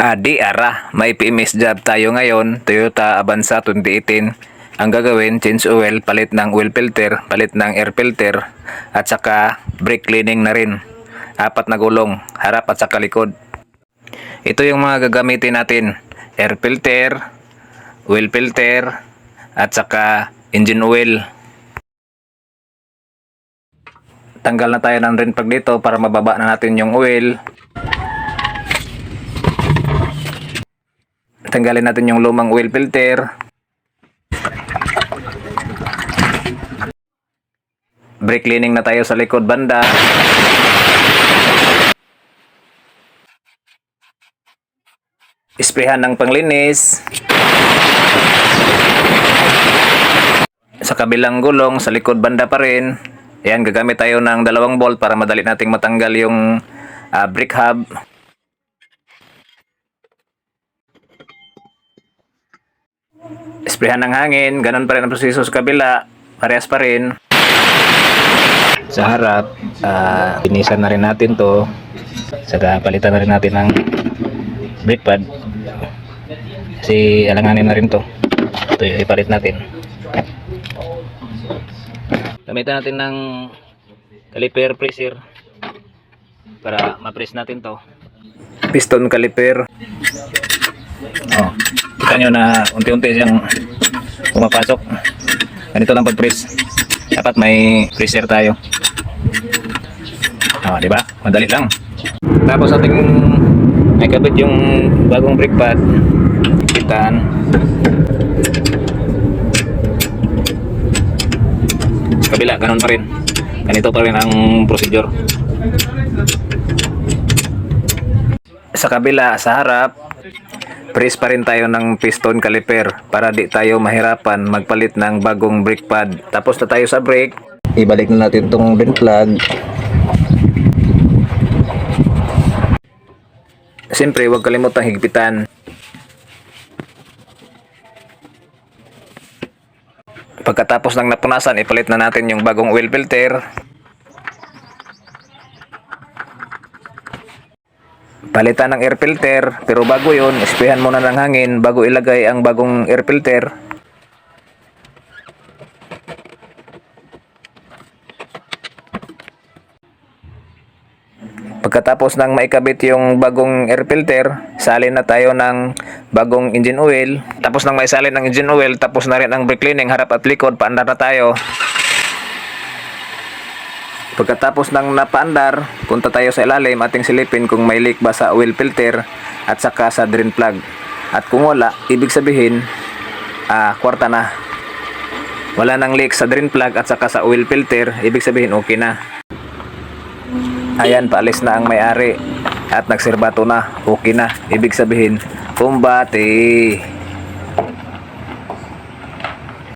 Ah, di ara, may PMS job tayo ngayon, Toyota Avanza 2018. Ang gagawin, change oil, palit ng oil filter, palit ng air filter, at saka brake cleaning na rin. Apat na gulong, harap at saka likod. Ito yung mga gagamitin natin. Air filter, oil filter, at saka engine oil. Tanggal na tayo ng rin pag dito para mababa na natin yung oil. Tanggalin natin yung lumang oil filter. Brake cleaning na tayo sa likod banda. Isprehan ng panglinis. Sa kabilang gulong, sa likod banda pa rin. Ayan, gagamit tayo ng dalawang bolt para madali nating matanggal yung ah, brake hub. Isprehan ng hangin, ganun pa rin ang proseso sa kabila. Parehas pa rin. Sa harap, ah pinisan na rin natin to. Saka palitan na rin natin ng brake pad. Kasi alanganin na rin to. Ito yung ipalit natin. Gamitan natin ng caliper pressure para ma-press natin to. Piston caliper. Oh, kita nyo na unti-unti siyang pumapasok. Ganito lang pag-press. Dapat may pressure tayo. Oh, di ba? Madali lang. Tapos ating may kabit yung bagong brake pad. Kitaan. Kabila, ganun pa rin. Ganito pa rin ang procedure. Sa kabila, sa harap, press pa rin tayo ng piston caliper para di tayo mahirapan magpalit ng bagong brake pad. Tapos na tayo sa brake, ibalik na natin itong vent plug. Siyempre, huwag kalimutang higpitan. Pagkatapos ng napunasan, ipalit na natin yung bagong oil filter. Palitan ng air filter, pero bago yun, ispehan muna ng hangin bago ilagay ang bagong air filter. Pagkatapos ng maikabit yung bagong air filter, salin na tayo ng bagong engine oil. Tapos nang maisalin ng engine oil, tapos na rin ang brake cleaning, harap at likod, paandar na tayo. Pagkatapos ng napaandar, punta tayo sa ilalim ating silipin kung may leak ba sa oil filter at saka sa drain plug. At kung wala, ibig sabihin, ah, kwarta na. Wala nang leak sa drain plug at saka sa oil filter, ibig sabihin okay na. Ayan, paalis na ang may-ari at nagserbato na, okay na. Ibig sabihin, kumbati.